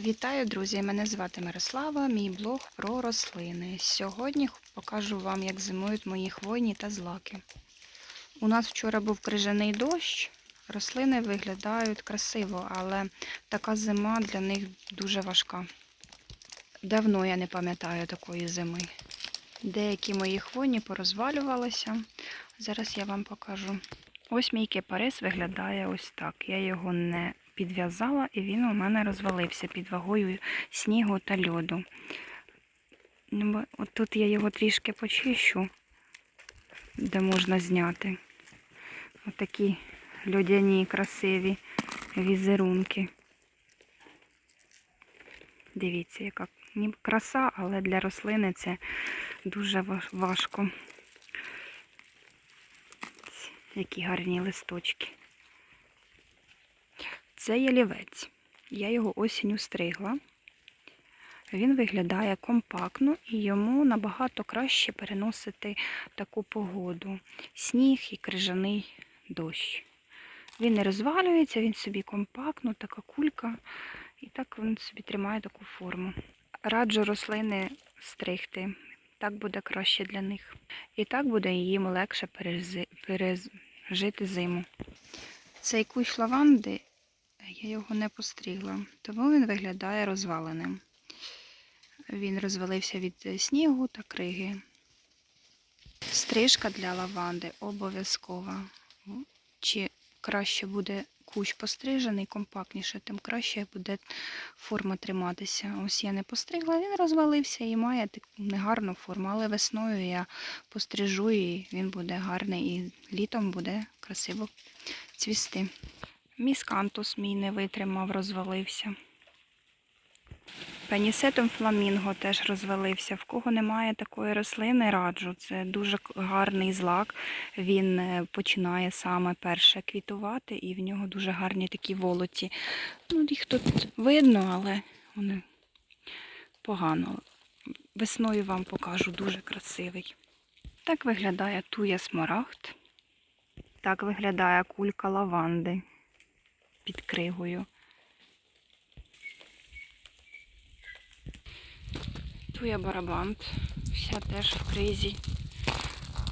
Вітаю, друзі! Мене звати Мирослава, мій блог про рослини. Сьогодні покажу вам, як зимують мої хвойні та злаки. У нас вчора був крижаний дощ, рослини виглядають красиво, але така зима для них дуже важка. Давно я не пам'ятаю такої зими. Деякі мої хвойні порозвалювалися. Зараз я вам покажу. Ось мій кипарис виглядає ось так. Я його не підв'язала, і він у мене розвалився під вагою снігу та льоду. Ну, От тут я його трішки почищу, де можна зняти. Отакі льодяні красиві візерунки. Дивіться, яка ніби краса, але для рослини це дуже важко. Які гарні листочки. Це ялівець. Я його осінню стригла. Він виглядає компактно і йому набагато краще переносити таку погоду. Сніг і крижаний дощ. Він не розвалюється, він собі компактно, така кулька, і так він собі тримає таку форму. Раджу рослини стригти. Так буде краще для них. І так буде їм легше пережити зиму. Цей кущ лаванди я його не постригла, тому він виглядає розваленим. Він розвалився від е, снігу та криги. Стрижка для лаванди обов'язкова. Чи краще буде кущ пострижений, компактніше, тим краще буде форма триматися. Ось я не постригла, він розвалився і має негарну форму, але весною я пострижу і він буде гарний, і літом буде красиво цвісти. Міскантус мій не витримав, розвалився. Пенісетом фламінго теж розвалився. В кого немає такої рослини, раджу. Це дуже гарний злак. Він е, починає саме перше квітувати, і в нього дуже гарні такі волоті. Ну, їх тут видно, але вони погано. Весною вам покажу дуже красивий. Так виглядає туя смарагд. Так виглядає кулька лаванди під кригою. Туя барабант, вся теж в кризі.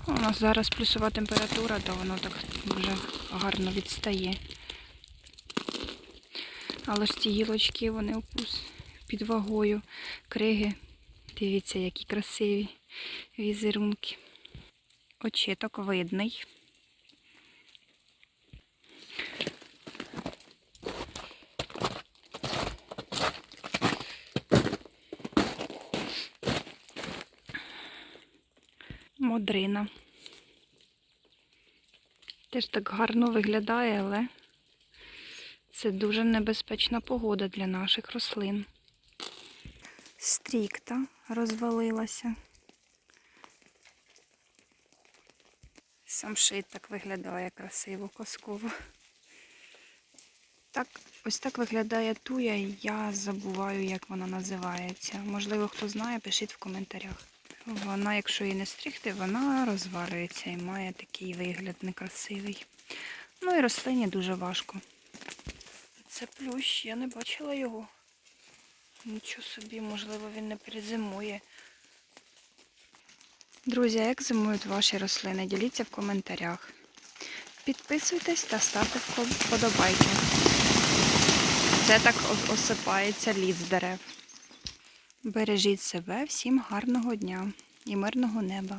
У нас зараз плюсова температура, то воно так дуже гарно відстає. Але ж ці гілочки, вони під вагою криги. Дивіться, які красиві візерунки. Очіток видний. Модрина. Теж так гарно виглядає, але це дуже небезпечна погода для наших рослин. Стрікта розвалилася. Самшит так виглядає красиво, казково. Так, ось так виглядає туя, я забуваю, як вона називається. Можливо, хто знає, пишіть в коментарях. Вона, якщо її не стригти, вона розвалюється і має такий вигляд некрасивий. Ну і рослині дуже важко. Це плющ, я не бачила його. Нічого собі, можливо, він не перезимує. Друзі, як зимують ваші рослини? Діліться в коментарях. Підписуйтесь та ставте вподобайки. Це так осипається лід з дерев. Бережіть себе, всім гарного дня і мирного неба.